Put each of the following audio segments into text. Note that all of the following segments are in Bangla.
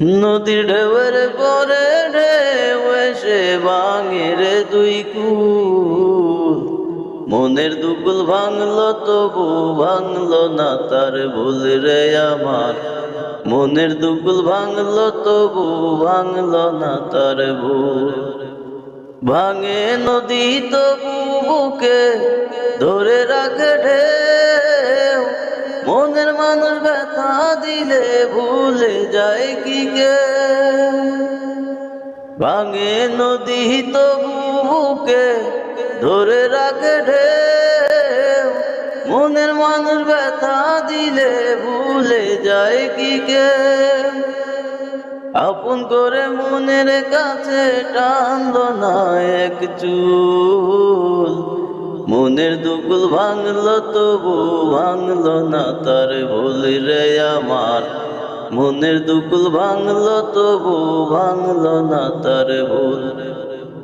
নদীর ঢেউয়ের পরে ঢেউ এসে ভাঙে রে দুই কুল। মনের দুকুল ভাঙলো, তবু ভাঙলো না তার ভুল রে আমার। মনের দুকুল ভাঙলো, তবু ভাঙলো না তার ভুল। ভাঙে নদী, তবু বুকে ধরে রাখে মানুষ ব্যথা দিলে ভুলে যায় কি কে? ভাঙে নদী তবু বুকে ধরে রাখে ঢেউ। মনের মানুষ ব্যথা দিলে ভুলে যায় কি কে? আপন করে মনের কাছে টানলো না এক চুল। মনের দুকুল ভাঙলো, তবু ভাঙলো না তার ভুল রে আমার। মনের দুকুল ভাঙলো, তবু ভাঙলো না তার ভুল।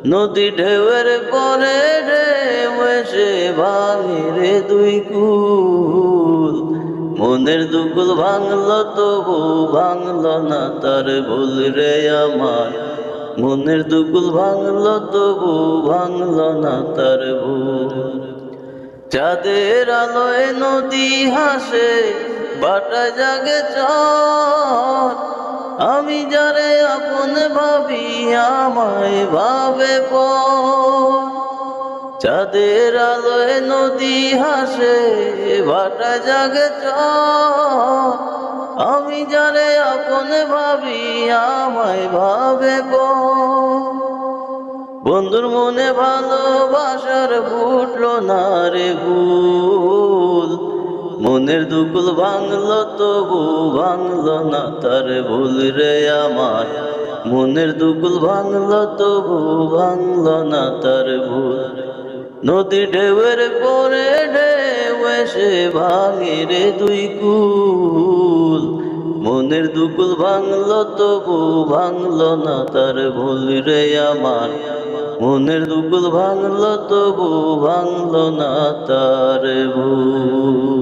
নদী ঢেউয়ের পরে ঢেউ এসে ভাঙে রে দুই কুল। মনের দুকুল ভাঙলো, তবু ভাঙলো না তার ভুল রে আমার। মনের দুকুল ভাঙলো, তবু ভাঙলো না তার চাঁদের আলোয় নদী হাসে, বাটা জাগে চর। আমি যারে আপন ভাবি, আমায় ভাবে পর। চাঁদের আলোয় নদী হাসে ভাটা জাগে চর। আমি যারে আপন ভাবি, আমায় ভাবে পর বন্ধুর মনে ভালোবাসার ফুটলো না রে ভুল। মনের দুকুল ভাঙলো, তবু ভাঙলো না তার ভুল রে আমার। মনের দুকুল ভাঙলো, তবু ভাঙলো না তার ভুল। নদী ঢেউয়ের পরে ঢেউ এসে ভাঙে রে দুই কুল। মনের দুকুল ভাঙলো, তবু ভাঙলো না তার ভুল রে আমার। মনের দুকুল ভাঙলো, তবু ভাঙলো না তার ভুল।